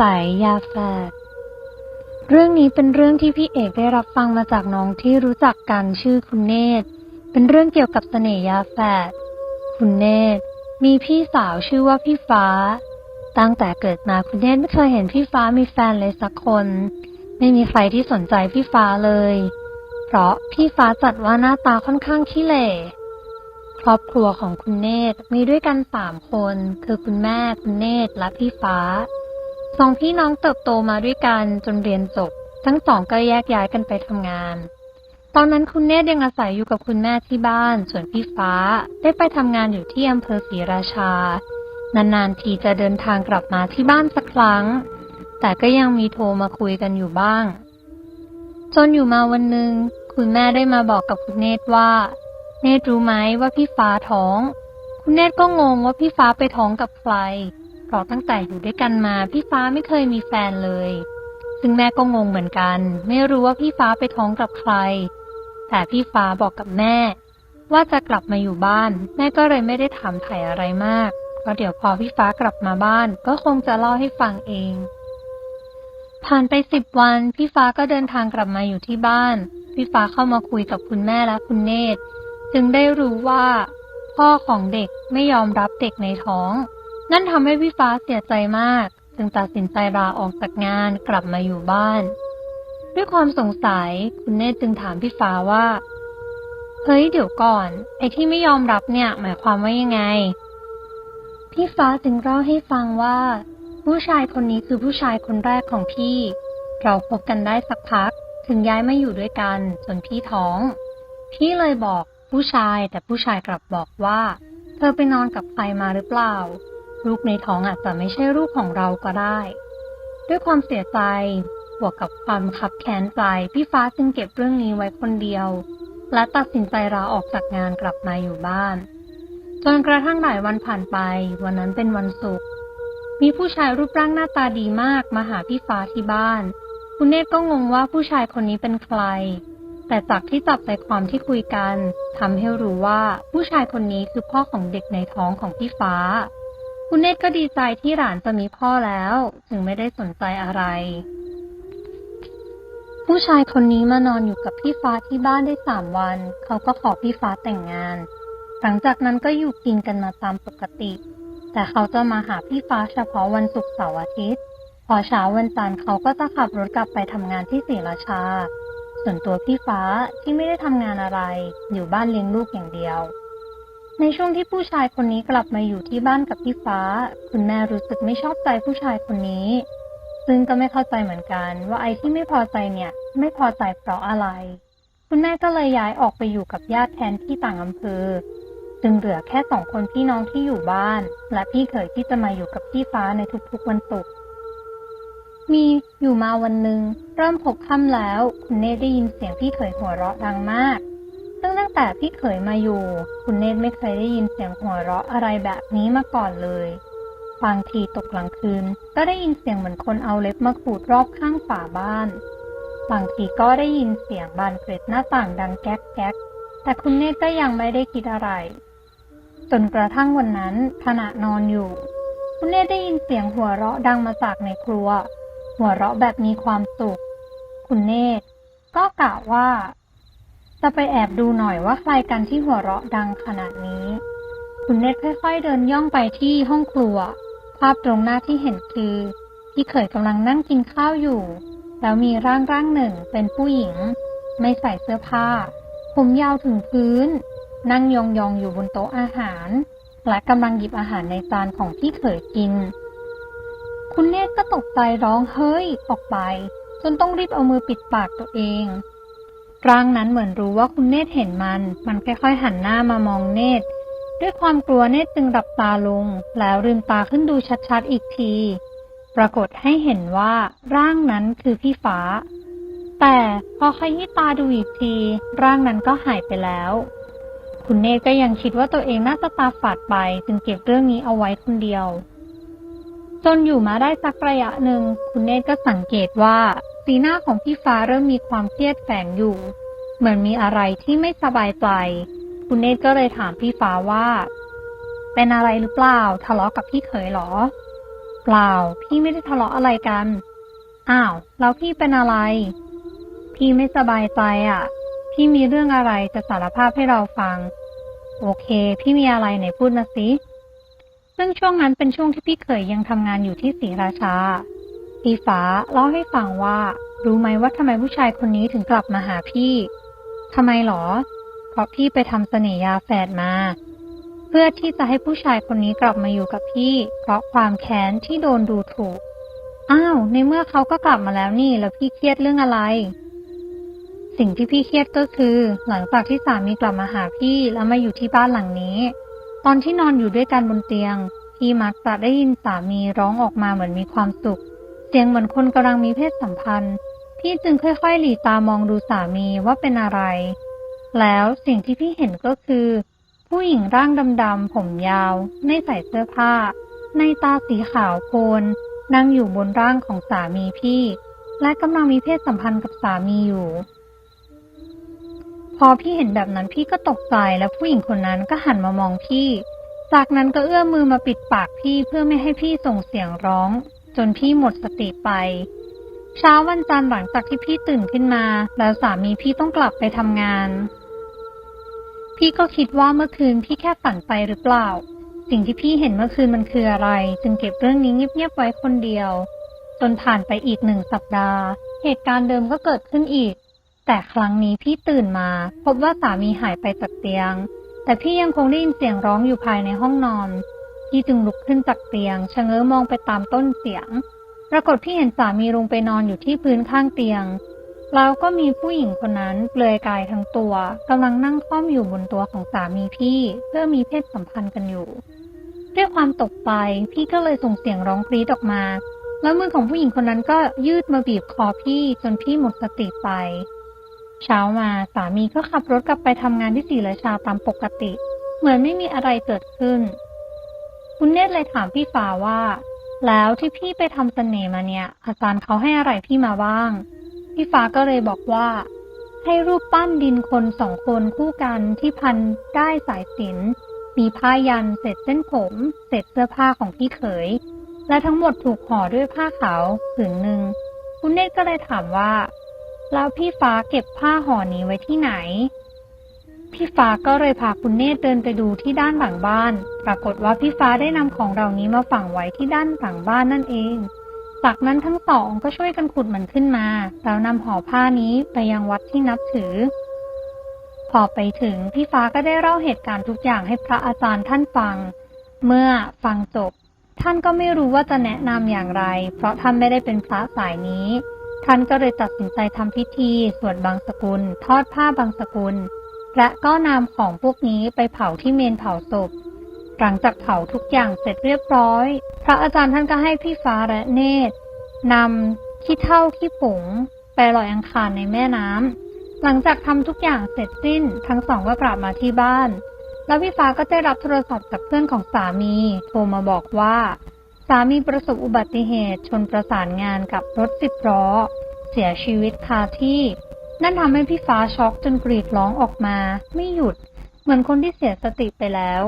ศัยยาแฝดเรื่องนี้เป็นเรื่องที่พี่เอกได้รับฟังมาจากน้องที่รู้จักกันชื่อคุณเนตร เป็นเรื่องเกี่ยวกับเสน่หยาแฝดคุณเนตรมีพี่สาวชื่อว่าพี่ฟ้า ตั้งแต่เกิดมาคุณเนตรไม่เคยเห็นพี่ฟ้ามีแฟนเลยสักคน ไม่มีใครที่สนใจพี่ฟ้าเลย เพราะพี่ฟ้าจัดว่าหน้าตาค่อนข้างขี้เหร่ครอบครัวของคุณเนตรมีด้วยกันสามคน คือคุณแม่คุณเนตรและพี่ฟ้า สองพี่น้องเติบโตมาด้วยกันจนเรียนจบ ทั้งสองก็แยกย้ายกันไปทำงาน ตอนนั้นคุณเนตยังอาศัยอยู่กับคุณแม่ที่บ้าน ส่วนพี่ฟ้าได้ไปทำงานอยู่ที่อำเภอศรีราชา นานๆทีจะเดินทางกลับมาที่บ้านสักครั้ง แต่ก็ยังมีโทรมาคุยกันอยู่บ้าง จนอยู่มาวันหนึ่งคุณแม่ได้มาบอกกับคุณเนตว่า เนตรู้ไหมว่าพี่ฟ้าท้อง คุณเนตก็งงว่าพี่ฟ้าไปท้องกับใคร ราะตั้งแต่อยู่ด้วยกันมาพี่ฟ้าไม่เคยมีแฟนเลย ซึ่งแม่ก็งงเหมือนกัน ไม่รู้ว่าพี่ฟ้าไปท้องกับใคร แต่พี่ฟ้าบอกกับแม่ ว่าจะกลับมาอยู่บ้าน แม่ก็เลยไม่ได้ถามไถ่อะไรมาก เพราะเดี๋ยวพอพี่ฟ้ากลับมาบ้าน ก็คงจะเล่าให้ฟังเอง ผ่านไปสิบวัน พี่ฟ้าก็เดินทางกลับมาอยู่ที่บ้าน พี่ฟ้าเข้ามาคุยกับคุณแม่และคุณเนตรจึงได้รู้ว่า พ่อของเด็กไม่ยอมรับเด็กในท้อง นั่นทำให้พี่ฟ้าเสียใจมาก จึงตัดสินใจลาออกจากงานกลับมาอยู่บ้าน ด้วยความสงสัยคุณเนตจึงถามพี่ฟ้าว่า เฮ้ยเดี๋ยวก่อน ไอ้ที่ไม่ยอมรับเนี่ย หมายความว่ายังไง พี่ฟ้าจึงเล่าให้ฟังว่า ผู้ชายคนนี้คือผู้ชายคนแรกของพี่ เราคบกันได้สักพัก ถึงย้ายมาอยู่ด้วยกันจนพี่ท้อง พี่เลยบอกผู้ชายแต่ผู้ชายกลับบอกว่า เธอไปนอนกับใครมาหรือเปล่า ลูกในท้องอาจจะไม่ใช่ลูกของเราก็ได้ ด้วยความเสียใจ บวกกับความขับแค้นใจ พี่ฟ้าจึงเก็บเรื่องนี้ไว้คนเดียว และตัดสินใจลาออกจากงานกลับมาอยู่บ้าน จนกระทั่งหลายวันผ่านไป วันนั้นเป็นวันศุกร์ มีผู้ชายรูปร่างหน้าตาดีมากมาหาพี่ฟ้าที่บ้าน คุณเนตก็งงว่าผู้ชายคนนี้เป็นใคร แต่จากที่จับใจความที่คุยกันทำให้รู้ว่าผู้ชายคนนี้คือพ่อของเด็กในท้องของพี่ฟ้า คุณเนตรก็ดีใจที่หลานจะมีพ่อแล้ว จึงไม่ได้สนใจอะไร ผู้ชายคนนี้มานอนอยู่กับพี่ฟ้าที่บ้านได้สามวัน เขาก็ขอพี่ฟ้าแต่งงาน หลังจากนั้นก็อยู่กินกันมาตามปกติ แต่เขาจะมาหาพี่ฟ้าเฉพาะวันศุกร์เสาร์อาทิตย์ พอเช้าวันจันทร์เขาก็จะขับรถกลับไปทำงานที่ศรีราชา ส่วนตัวพี่ฟ้าที่ไม่ได้ทำงานอะไร อยู่บ้านเลี้ยงลูกอย่างเดียว ในช่วงที่ผู้ชายคนนี้กลับมาอยู่ที่บ้านกับพี่ฟ้า คุณแม่รู้สึกไม่ชอบใจผู้ชายคนนี้ ซึ่งก็ไม่เข้าใจเหมือนกัน ว่าไอ้ที่ไม่พอใจเนี่ย ไม่พอใจเพราะอะไร คุณแม่ก็เลยย้ายออกไปอยู่กับญาติแทนที่ต่างอำเภอ จึงเหลือแค่สองคนพี่น้องที่อยู่บ้าน และพี่เขยที่จะมาอยู่กับพี่ฟ้าในทุกๆวันศุกร์มีอยู่มาวันหนึ่งเริ่มพบค่ำแล้ว คุณเนตได้ยินเสียงพี่เขยหัวเราะดังมาก ตั้งแต่พี่เขยมาอยู่ คุณเนตรไม่เคยได้ยินเสียงหัวเราะอะไรแบบนี้มาก่อนเลยบางทีตกกลางคืน ก็ได้ยินเสียงเหมือนคนเอาเล็บมาขูดรอบข้างฝาบ้านบางทีก็ได้ยินเสียงบานเกร็ดหน้าต่างดังแก๊กแก๊กแต่คุณเนตรก็ยังไม่ได้คิดอะไร จนกระทั่งวันนั้นขณะนอนอยู่ คุณเนตรได้ยินเสียงหัวเราะดังมาจากในครัว หัวเราะแบบมีความสุข คุณเนตรก็กล่าวว่า จะไปแอบดูหน่อยว่าใครกันที่หัวเราะดังขนาดนี้ คุณเนตค่อยๆเดินย่องไปที่ห้องครัว ภาพตรงหน้าที่เห็นคือพี่เขยกำลังนั่งกินข้าวอยู่ แล้วมีร่างร่างหนึ่งเป็นผู้หญิง ไม่ใส่เสื้อผ้า ผมยาวถึงพื้น นั่งยองๆอยู่บนโต๊ะอาหาร และกำลังหยิบอาหารในจานของพี่เขยกิน คุณเนตก็ตกใจร้องเฮ้ยออกไป จนต้องรีบเอามือปิดปากตัวเอง ร่างนั้นเหมือนรู้ว่าคุณเนตรเห็นมัน มันค่อยๆหันหน้ามามองเนตร ด้วยความกลัวเนตรจึงหลับตาลง แล้วลืมตาขึ้นดูชัดๆอีกที ปรากฏให้เห็นว่าร่างนั้นคือพี่ฟ้า แต่พอขยี้ตาดูอีกที ร่างนั้นก็หายไปแล้ว คุณเนตรก็ยังคิดว่าตัวเองน่าจะตาฝาดไป จึงเก็บเรื่องนี้เอาไว้คนเดียว จนอยู่มาได้สักระยะหนึ่ง คุณเนตรก็สังเกตว่า สีหน้าของพี่ฟ้าเริ่มมีความเครียดแฝงอยู่ เหมือนมีอะไรที่ไม่สบายใจ คุณเนตรก็เลยถามพี่ฟ้าว่า เป็นอะไรหรือเปล่า ทะเลาะกับพี่เขยเหรอ เปล่า พี่ไม่ได้ทะเลาะอะไรกัน อ้าว แล้วพี่เป็นอะไร พี่ไม่สบายใจอะ พี่มีเรื่องอะไรจะสารภาพให้เราฟัง โอเค พี่มีอะไรไหนพูดมาสิซึ่งช่วงนั้นเป็นช่วงที่พี่เขยยังทำงานอยู่ที่ศรีราชา พี่ฟ้าเล่าให้ฟังว่า รู้ไหมว่าทำไมผู้ชายคนนี้ถึงกลับมาหาพี่ทำไมหรอ เพราะพี่ไปทำเสน่ยาแฝดมา เพื่อที่จะให้ผู้ชายคนนี้กลับมาอยู่กับพี่ เพราะความแค้นที่โดนดูถูก อ้าว ในเมื่อเขาก็กลับมาแล้วนี่ แล้วพี่เครียดเรื่องอะไร สิ่งที่พี่เครียดก็คือ หลังจากที่สามีกลับมาหาพี่แล้วมาอยู่ที่บ้านหลังนี้ ตอนที่นอนอยู่ด้วยกันบนเตียง พี่มักจะได้ยินสามีร้องออกมาเหมือนมีความสุข เสียงเหมือนคนกำลังมีเพศสัมพันธ์ พี่จึงค่อยๆหลีตามองดูสามีว่าเป็นอะไร แล้วสิ่งที่พี่เห็นก็คือ ผู้หญิงร่างดำๆผมยาวไม่ใส่เสื้อผ้า ในตาสีขาวโพลนนั่งอยู่บนร่างของสามีพี่ และกำลังมีเพศสัมพันธ์กับสามีอยู่ พอพี่เห็นแบบนั้นพี่ก็ตกใจและผู้หญิงคนนั้นก็หันมามองพี่ จากนั้นก็เอื้อมมือมาปิดปากพี่เพื่อไม่ให้พี่ส่งเสียงร้อง จนพี่หมดสติไป เช้าวันจันทร์หลังจากที่พี่ตื่นขึ้นมา แล้วสามีพี่ต้องกลับไปทำงาน พี่ก็คิดว่าเมื่อคืนพี่แค่ฝันไปหรือเปล่า สิ่งที่พี่เห็นเมื่อคืนมันคืออะไร จึงเก็บเรื่องนี้เงียบๆไว้คนเดียว จนผ่านไปอีกหนึ่งสัปดาห์ เหตุการณ์เดิมก็เกิดขึ้นอีก แต่ครั้งนี้พี่ตื่นมา พบว่าสามีหายไปจากเตียง แต่พี่ยังคงได้ยินเสียงร้องอยู่ภายในห้องนอน พี่จึงลุกขึ้นจากเตียงชะเง้อมองไปตามต้นเสียง ปรากฏพี่เห็นสามีลงไปนอนอยู่ที่พื้นข้างเตียง แล้วก็มีผู้หญิงคนนั้นเปลือยกายทั้งตัวกำลังนั่งคล่อมอยู่บนตัวของสามีพี่เพื่อมีเพศสัมพันธ์กันอยู่ ด้วยความตกใจพี่ก็เลยส่งเสียงร้องกรีดออกมา แล้วมือของผู้หญิงคนนั้นก็ยืดมาบีบคอพี่จนพี่หมดสติไป เช้ามาสามีก็ขับรถกลับไปทำงานที่ศรีราชาตามปกติ เหมือนไม่มีอะไรเกิดขึ้น คุณเนตรเลยถามพี่ฟ้าว่า แล้วที่พี่ไปทำเสน่ห์มาเนี่ย อาจารย์เขาให้อะไรพี่มาบ้าง พี่ฟ้าก็เลยบอกว่า ให้รูปปั้นดินคนสองคนคู่กันที่พันได้สายสินมีผ้ายันเศษเส้นผมเศษเสื้อผ้าของพี่เขย และทั้งหมดถูกห่อด้วยผ้าขาวผืนหนึ่งคุณเนตรก็เลยถามว่า แล้วพี่ฟ้าเก็บผ้าห่อนี้ไว้ที่ไหน พี่ฟ้าก็เลยพาคุณเนตรเดินไปดูที่ด้านหลังบ้าน ปรากฏว่าพี่ฟ้าได้นำของเหล่านี้มาฝังไว้ที่ด้านหลังบ้านนั่นเอง จากนั้นทั้งสองก็ช่วยกันขุดมันขึ้นมา แล้วนำห่อผ้านี้ไปยังวัดที่นับถือ พอไปถึงพี่ฟ้าก็ได้เล่าเหตุการณ์ทุกอย่างให้พระอาจารย์ท่านฟัง เมื่อฟังจบ ท่านก็ไม่รู้ว่าจะแนะนำอย่างไร เพราะท่านไม่ได้เป็นพระสายนี้ ท่านก็เลยตัดสินใจทำพิธีสวดบางสกุล ทอดผ้าบางสกุล และก็นำของพวกนี้ไปเผาที่เมนเผาศพ หลังจากเผาทุกอย่างเสร็จเรียบร้อย พระอาจารย์ท่านก็ให้พี่ฟ้าและเนตรนำขี้เท่าขี้ผงไปลอยอังคารในแม่น้ำ หลังจากทำทุกอย่างเสร็จสิ้น ทั้งสองก็กลับมาที่บ้าน แล้วพี่ฟ้าก็ได้รับโทรศัพท์จากเพื่อนของสามี โทรมาบอกว่า สามีประสบอุบัติเหตุชนประสานงานกับรถสิบล้อ เสียชีวิตคาที่ นั่นทำให้พี่ฟ้าช็อกจนกรีดร้องออกมา ไม่หยุด เหมือนคนที่เสียสติไปแล้ว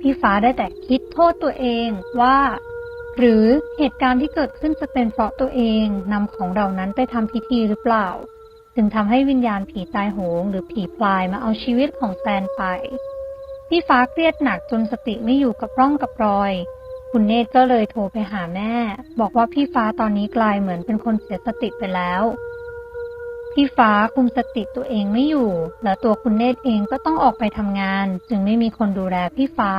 พี่ฟ้าได้แต่คิดโทษตัวเองว่า หรือเหตุการณ์ที่เกิดขึ้นจะเป็นเพราะตัวเองนำของเหล่านั้นไปทำพิธีหรือเปล่า จึงทำให้วิญญาณผีตายโหง หรือผีพลายมาเอาชีวิตของแซนไป พี่ฟ้าเครียดหนักจนสติไม่อยู่กับร่องกับรอยคุณเนตก็เลยโทรไปหาแม่ บอกว่าพี่ฟ้าตอนนี้กลายเหมือนเป็นคนเสียสติไปแล้ว พี่ฟ้าคุมสติตัวเองไม่อยู่ และตัวคุณเนตรเองก็ต้องออกไปทำงาน จึงไม่มีคนดูแลพี่ฟ้า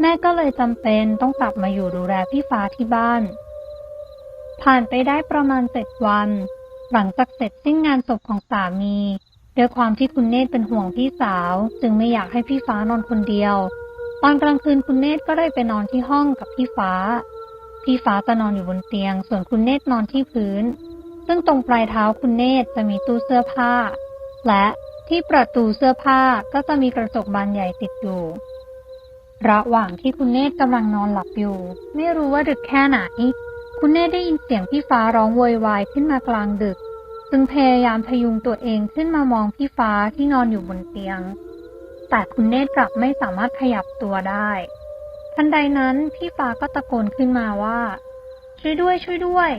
แม่ก็เลยจำเป็นต้องกลับมาอยู่ดูแลพี่ฟ้าที่บ้าน ผ่านไปได้ประมาณเจ็ดวัน หลังจากเสร็จสิ้นงานศพของสามีด้วยความที่คุณเนตรเป็นห่วงพี่สาว จึงไม่อยากให้พี่ฟ้านอนคนเดียว ตอนกลางคืนคุณเนตรก็เลยไปนอนที่ห้องกับพี่ฟ้า พี่ฟ้าจะนอนอยู่บนเตียง ส่วนคุณเนตรนอนที่พื้น ซึ่งตรงปลายเท้าคุณเนตรจะมีตู้เสื้อผ้า และที่ประตูเสื้อผ้าก็จะมีกระจกบานใหญ่ติดอยู่ ระหว่างที่คุณเนตรกำลังนอนหลับอยู่ ไม่รู้ว่าดึกแค่ไหน คุณเนตรได้ยินเสียงพี่ฟ้าร้องโวยวายขึ้นมากลางดึก จึงพยายามพยุงตัวเองขึ้นมามองพี่ฟ้าที่นอนอยู่บนเตียง แต่คุณเนตรกลับไม่สามารถขยับตัวได้ ทันใดนั้นพี่ฟ้าก็ตะโกนขึ้นมาว่า ช่วยด้วยช่วยด้วย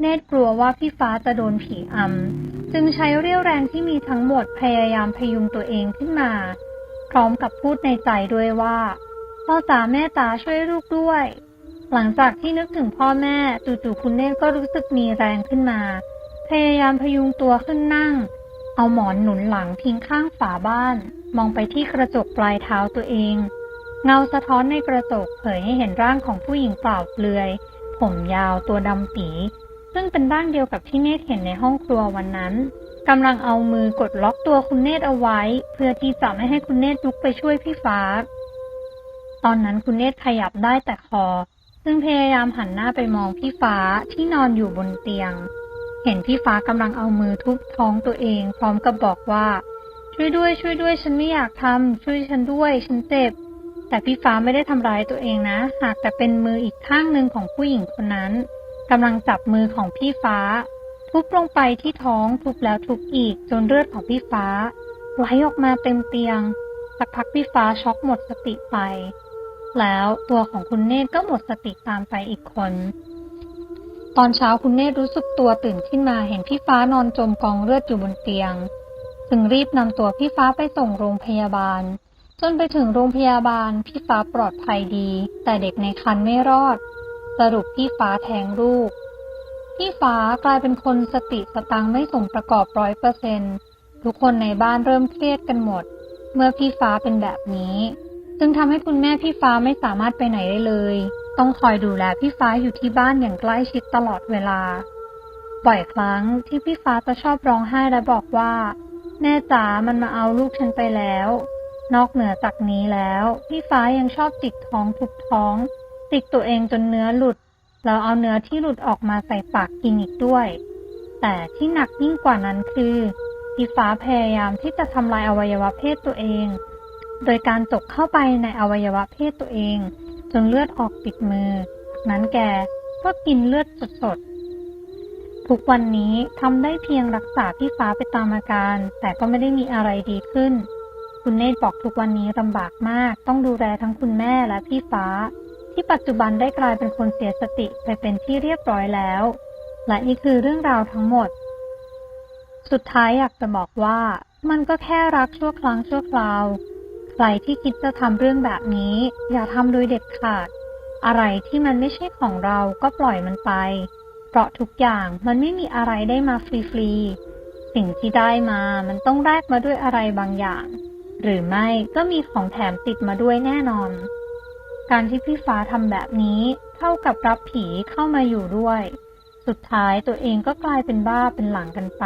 เนตรกลัวว่าพี่ฟ้าจะโดนผีอำ จึงใช้เรี่ยวแรงที่มีทั้งหมดพยายามพยุงตัวเองขึ้นมา พร้อมกับพูดในใจด้วยว่าพ่อจ๋าแม่จ๋าช่วยลูกด้วย หลังจากที่นึกถึงพ่อแม่จู่ๆคุณเนตรก็รู้สึกมีแรงขึ้นมา พยายามพยุงตัวขึ้นนั่ง เอาหมอนหนุนหลังพิงข้างฝาบ้าน มองไปที่กระจกปลายเท้าตัวเอง เงาสะท้อนในกระจกเผยให้เห็นร่างของผู้หญิงเปล่าเปลือย ผมยาวตัวดำปี ซึ่งเป็นร่างเดียวกับที่เนตเห็นในห้องครัววันนั้นกำลังเอามือกดล็อกตัวคุณเนตเอาไว้ เพื่อที่จะไม่ให้คุณเนตลุกไปช่วยพี่ฟ้า ตอนนั้นคุณเนตขยับได้แต่คอ ซึ่งพยายามหันหน้าไปมองพี่ฟ้าที่นอนอยู่บนเตียง เห็นพี่ฟ้ากำลังเอามือทุบท้องตัวเอง พร้อมกับบอกว่า ช่วยด้วย ช่วยด้วย ฉันไม่อยากทำช่วยฉันด้วย ฉันเจ็บ แต่พี่ฟ้าไม่ได้ทำร้ายตัวเองนะ หากแต่เป็นมืออีกข้างหนึ่งของผู้หญิงคนนั้น กำลังจับมือของพี่ฟ้า ทุบลงไปที่ท้องทุบแล้วทุบอีกจนเลือดของพี่ฟ้า ไหลออกมาเต็มเตียง สักพักพี่ฟ้าช็อกหมดสติไป แล้วตัวของคุณเนตรก็หมดสติตามไปอีกคน ตอนเช้าคุณเนตรรู้สึกตัวตื่นขึ้นมาเห็นพี่ฟ้านอนจมกองเลือดอยู่บนเตียง จึงรีบนำตัวพี่ฟ้าไปส่งโรงพยาบาล จนไปถึงโรงพยาบาลพี่ฟ้าปลอดภัยดี แต่เด็กในครรภ์ไม่รอด สรุปพี่ฟ้าแทงลูก พี่ฟ้ากลายเป็นคนสติสตังไม่สมประกอบร้อยเปอร์เซนทุกคนในบ้านเริ่มเครียดกันหมด เมื่อพี่ฟ้าเป็นแบบนี้จึงทำให้คุณแม่พี่ฟ้าไม่สามารถไปไหนได้เลย ต้องคอยดูแลพี่ฟ้าอยู่ที่บ้านอย่างใกล้ชิดตลอดเวลา บ่อยครั้งที่พี่ฟ้าจะชอบร้องไห้และบอกว่า แม่จ๋ามันมาเอาลูกฉันไปแล้ว นอกเหนือจากนี้แล้ว พี่ฟ้ายังชอบจิกท้องทุบท้อง จิกตัวเองจนเนื้อหลุดแล้วเอาเนื้อที่หลุดออกมาใส่ปากกินอีกด้วย แต่ที่หนักยิ่งกว่านั้นคือพี่ฟ้าพยายามที่จะทำลายอวัยวะเพศตัวเอง โดยการจกเข้าไปในอวัยวะเพศตัวเอง จนเลือดออกติดมือ นั้นแกก็กินเลือดสดๆ ทุกวันนี้ทำได้เพียงรักษาพี่ฟ้าไปตามอาการ แต่ก็ไม่ได้มีอะไรดีขึ้น คุณเนตบอกทุกวันนี้ลำบากมาก ต้องดูแลทั้งคุณแม่และพี่ฟ้า ที่ปัจจุบันได้กลายเป็นคนเสียสติไปเป็นที่เรียบร้อยแล้ว และนี่คือเรื่องราวทั้งหมด สุดท้ายอยากจะบอกว่า มันก็แค่รักชั่วครั้งชั่วคราว ใครที่คิดจะทำเรื่องแบบนี้ อย่าทำโดยเด็ดขาด อะไรที่มันไม่ใช่ของเราก็ปล่อยมันไป เพราะทุกอย่างมันไม่มีอะไรได้มาฟรีๆ สิ่งที่ได้มามันต้องแลกมาด้วยอะไรบางอย่าง หรือไม่ก็มีของแถมติดมาด้วยแน่นอน การที่พี่ฟ้าทำแบบนี้ เท่ากับรับผีเข้ามาอยู่ด้วย สุดท้ายตัวเองก็กลายเป็นบ้าเป็นหลังกันไป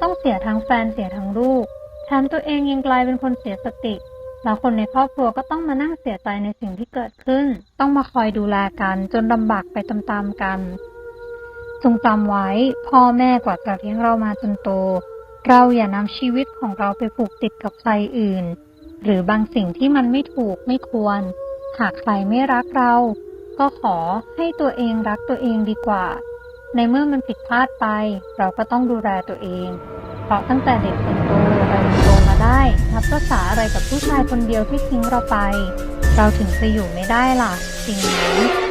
ต้องเสียทั้งแฟนเสียทั้งลูก แถมตัวเองยังกลายเป็นคนเสียสติ แล้วคนในครอบครัวก็ต้องมานั่งเสียใจในสิ่งที่เกิดขึ้น ต้องมาคอยดูแลกันจนลำบากไปตามๆกัน จงจำไว้ พ่อแม่กว่าจะเลี้ยงเรามาจนโต เราอย่านำชีวิตของเราไปผูกติดกับใครอื่น หรือบางสิ่งที่มันไม่ถูกไม่ควร หากใครไม่รักเรา ก็ขอให้ตัวเองรักตัวเองดีกว่า ในเมื่อมันผิดพลาดไป เราก็ต้องดูแลตัวเอง เพราะตั้งแต่เด็กเป็นโตเรายังโตมาได้นับภาษาอะไรกับผู้ชายคนเดียวที่ทิ้งเราไป เราถึงจะอยู่ไม่ได้ล่ะจริงไหม